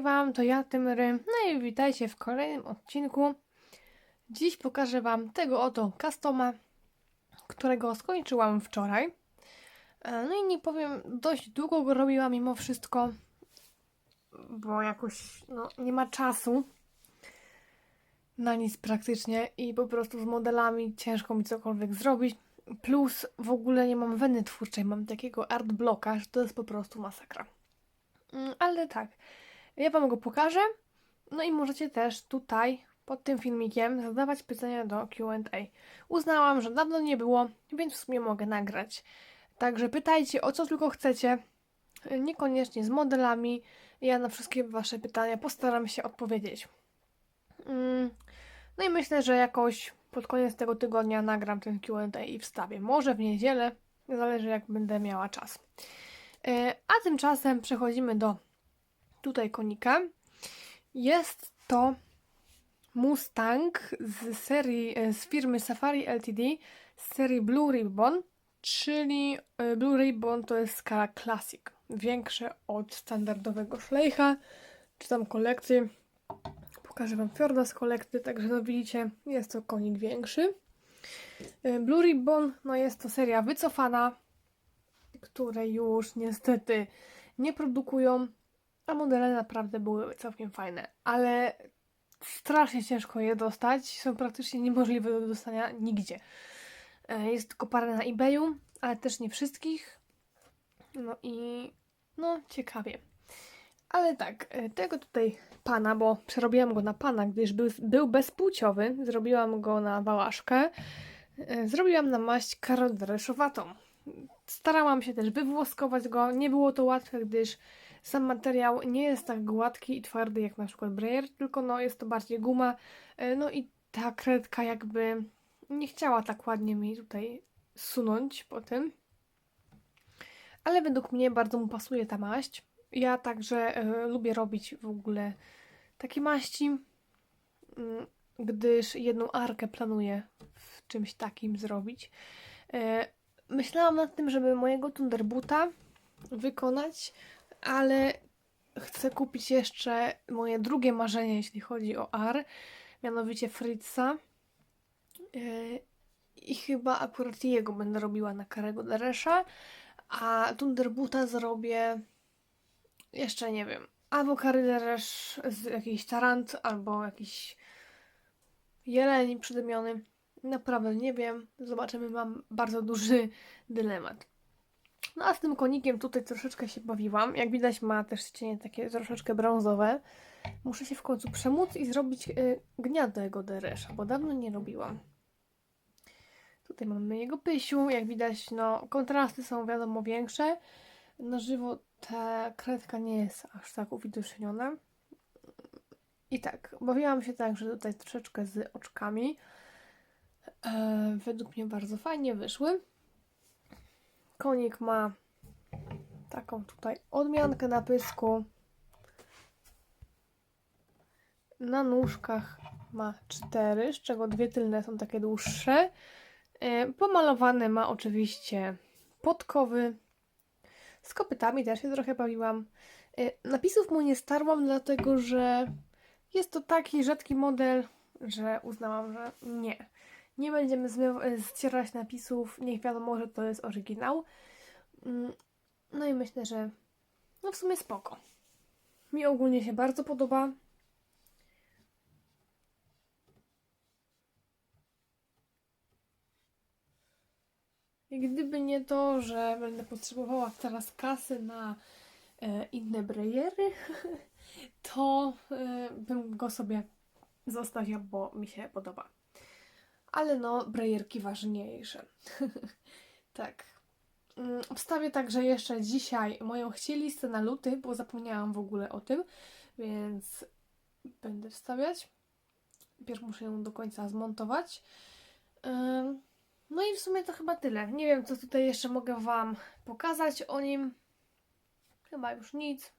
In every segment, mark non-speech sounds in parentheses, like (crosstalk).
Wam, to ja Tymry. No i witajcie w kolejnym odcinku. Dziś pokażę Wam tego oto customa, którego skończyłam wczoraj. E, No i nie powiem, dość długo go robiłam mimo wszystko, bo jakoś no, nie ma czasu na nic praktycznie i po prostu z modelami ciężko mi cokolwiek zrobić. Plus w ogóle nie mam weny twórczej, mam takiego art bloka, że to jest po prostu masakra. Mm, Ale tak, ja Wam go pokażę. No i możecie też tutaj pod tym filmikiem zadawać pytania do QA. Uznałam, że dawno nie było, więc w sumie mogę nagrać. Także pytajcie o co tylko chcecie, niekoniecznie z modelami. Ja na wszystkie Wasze pytania postaram się odpowiedzieć. Mm, No i myślę, że jakoś pod koniec tego tygodnia nagram ten QA i wstawię. Może w niedzielę, zależy jak będę miała czas. E, A tymczasem przechodzimy do tutaj konika. Jest to Mustang z serii, e, z firmy Safari Ltd, z serii Blue Ribbon, czyli e, Blue Ribbon to jest skala Classic, większe od standardowego szlejcha, czy tam kolekcji. Pokażę Wam Fjorda z kolekcji, także no widzicie, jest to konik większy. E, Blue Ribbon, no jest to seria wycofana, które już niestety nie produkują, a modele naprawdę były całkiem fajne, ale strasznie ciężko je dostać, są praktycznie niemożliwe do dostania nigdzie. E, Jest tylko parę na eBayu, ale też nie wszystkich. No i no ciekawie. Ale tak, e, tego tutaj pana, bo przerobiłam go na pana, gdyż był, był bezpłciowy, zrobiłam go na wałaszkę. E, Zrobiłam na maść karodereszowatą. Starałam się też wywłoskować go. Nie było to łatwe, gdyż sam materiał nie jest tak gładki i twardy jak na przykład Breyer, tylko no jest to bardziej guma. E, No i ta kredka jakby nie chciała tak ładnie mi tutaj sunąć po tym. Ale według mnie bardzo mu pasuje ta maść. Ja także e, lubię robić w ogóle takie maści, mm, gdyż jedną arkę planuję w czymś takim zrobić. E, Myślałam nad tym, żeby mojego Thunderbuta wykonać, ale chcę kupić jeszcze moje drugie marzenie, jeśli chodzi o AR, mianowicie Fritza. Yy, I chyba akurat jego będę robiła na Karego Deresza, a Thunderbuta zrobię jeszcze nie wiem. Albo Kary Deresz z jakiś tarant, albo jakiś jeleń przydymiony. Naprawdę nie wiem. Zobaczymy, mam bardzo duży dylemat. No a z tym konikiem tutaj troszeczkę się bawiłam. Jak widać ma też cienie takie troszeczkę brązowe. Muszę się w końcu przemóc i zrobić y, gniazdo deresza, bo dawno nie robiłam. Tutaj mamy jego pysiu. Jak widać, no kontrasty są wiadomo większe. Na żywo ta kredka nie jest aż tak uwidoczniona. I tak, bawiłam się także tutaj troszeczkę z oczkami. E, według mnie bardzo fajnie wyszły. Konik ma taką tutaj odmiankę na pysku. Na nóżkach ma cztery, z czego dwie tylne są takie dłuższe. E, Pomalowane ma oczywiście podkowy. Z kopytami też się trochę bawiłam. E, Napisów mu nie starłam, dlatego że jest to taki rzadki model, że uznałam, że nie. Nie będziemy zmyw- e, ścierać napisów, niech wiadomo, że to jest oryginał. Mm, No i myślę, że no w sumie spoko. Mi ogólnie się bardzo podoba. I gdyby nie to, że będę potrzebowała teraz kasy na e, inne brejery, (laughs) to e, bym go sobie zostawiła, bo mi się podoba. Ale no, brejerki ważniejsze. (laughs) tak. Mm, Wstawię także jeszcze dzisiaj moją chcielistę na luty, bo zapomniałam w ogóle o tym, więc będę wstawiać. Pierw muszę ją do końca zmontować. No i w sumie to chyba tyle. Nie wiem, co tutaj jeszcze mogę Wam pokazać o nim. Chyba już nic.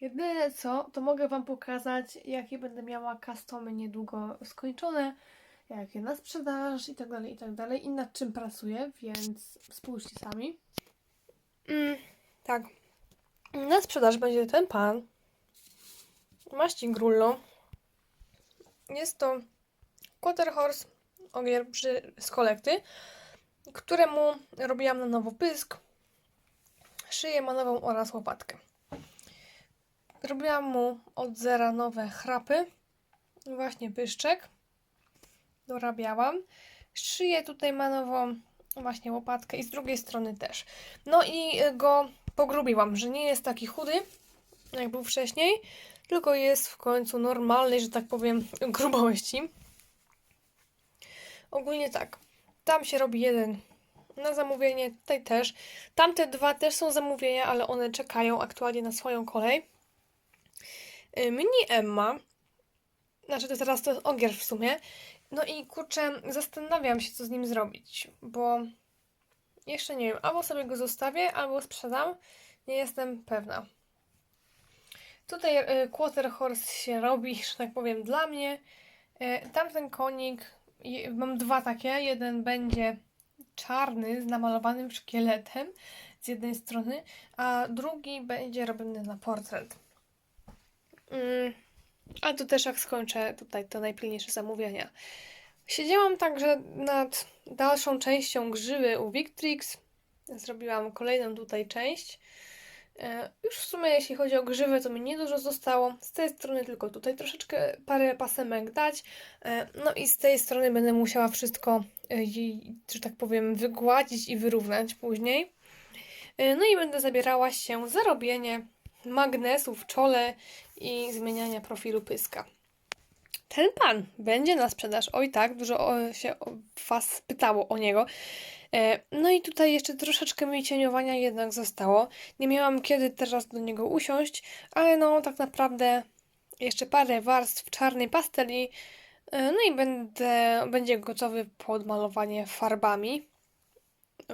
Jedyne co, to mogę Wam pokazać, jakie będę miała customy niedługo skończone, jakie na sprzedaż i tak dalej, i tak i nad czym pracuję, więc spójrzcie sami. Mm, tak. Na sprzedaż będzie ten pan. Maści Grullo. Jest to Quarter Horse ogier przy, z kolekty, któremu robiłam na nowo pysk, szyję manową oraz łopatkę. Robiłam mu od zera nowe chrapy, właśnie pyszczek. Dorabiałam. Szyję tutaj manową właśnie łopatkę i z drugiej strony też. No i go pogrubiłam, że nie jest taki chudy, jak był wcześniej, tylko jest w końcu normalnej, że tak powiem, grubości. Ogólnie tak. Tam się robi jeden na zamówienie, tutaj też. Tamte dwa też są zamówienia, ale one czekają aktualnie na swoją kolej. Y, Mini Emma, znaczy to teraz to jest ogier w sumie. No i kurczę, zastanawiam się, co z nim zrobić, bo jeszcze nie wiem, albo sobie go zostawię, albo sprzedam. Nie jestem pewna. Tutaj y, Quarter Horse się robi, (laughs) że tak powiem, dla mnie. Y, Tamten konik, mam dwa takie. Jeden będzie czarny z namalowanym szkieletem z jednej strony, a drugi będzie robiony na portret. Mm, ale to też jak skończę tutaj te najpilniejsze zamówienia. Siedziałam także nad dalszą częścią grzywy u Victrix. Zrobiłam kolejną tutaj część. E, Już w sumie jeśli chodzi o grzywę, to mi niedużo zostało. Z tej strony tylko tutaj troszeczkę parę pasemek dać. E, No i z tej strony będę musiała wszystko, e, że tak powiem, wygładzić i wyrównać później. No i będę zabierała się za robienie magnesu w czole i zmieniania profilu pyska. Ten pan będzie na sprzedaż. Oj tak, dużo się Was pytało o niego. E, No i tutaj jeszcze troszeczkę mi cieniowania jednak zostało. Nie miałam kiedy teraz do niego usiąść, ale no tak naprawdę jeszcze parę warstw czarnej pasteli. e, No i będę, będzie gotowy pod malowanie farbami.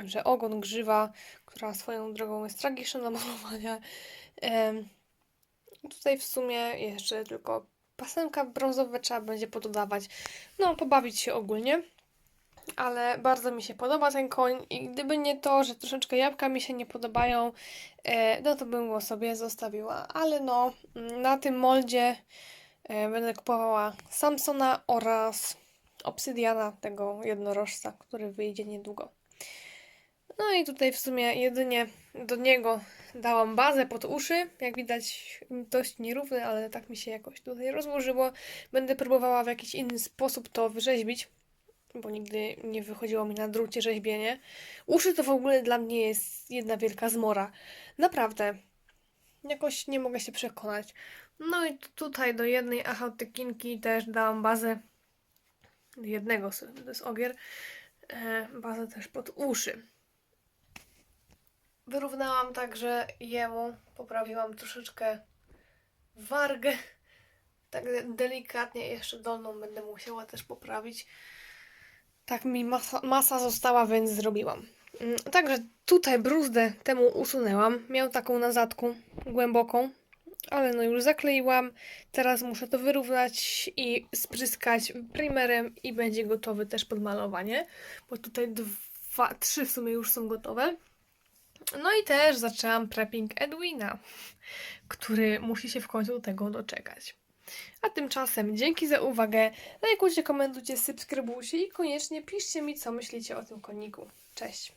Że ogon grzywa, która swoją drogą jest tragiczna do malowania. Tutaj w sumie jeszcze tylko pasemka brązowe trzeba będzie pododawać. No, pobawić się ogólnie. Ale bardzo mi się podoba ten koń i gdyby nie to, że troszeczkę jabłka mi się nie podobają, e, no to bym go sobie zostawiła. Ale no, na tym moldzie e, będę kupowała Samsona oraz Obsydiana, tego jednorożca, który wyjdzie niedługo. No i tutaj w sumie jedynie do niego dałam bazę pod uszy. Jak widać dość nierówny, ale tak mi się jakoś tutaj rozłożyło. Będę próbowała w jakiś inny sposób to wyrzeźbić, bo nigdy nie wychodziło mi na drucie rzeźbienie. Uszy to w ogóle dla mnie jest jedna wielka zmora. Naprawdę. Jakoś nie mogę się przekonać. No i tu- tutaj do jednej achautykinki też dałam bazę. Jednego, jest ogier. E, bazę też pod uszy. Wyrównałam także jemu, poprawiłam troszeczkę wargę. Tak delikatnie, jeszcze dolną będę musiała też poprawić. Tak mi masa, masa została, więc zrobiłam. Mm, Także tutaj bruzdę temu usunęłam. Miał taką na zadku głęboką, ale no już zakleiłam. Teraz muszę to wyrównać i spryskać primerem i będzie gotowy też pod malowanie, bo tutaj dwa, trzy w sumie już są gotowe. No i też zaczęłam prepping Edwina, który musi się w końcu do tego doczekać. A tymczasem dzięki za uwagę, lajkujcie, komentujcie, subskrybujcie i koniecznie piszcie mi, co myślicie o tym koniku. Cześć!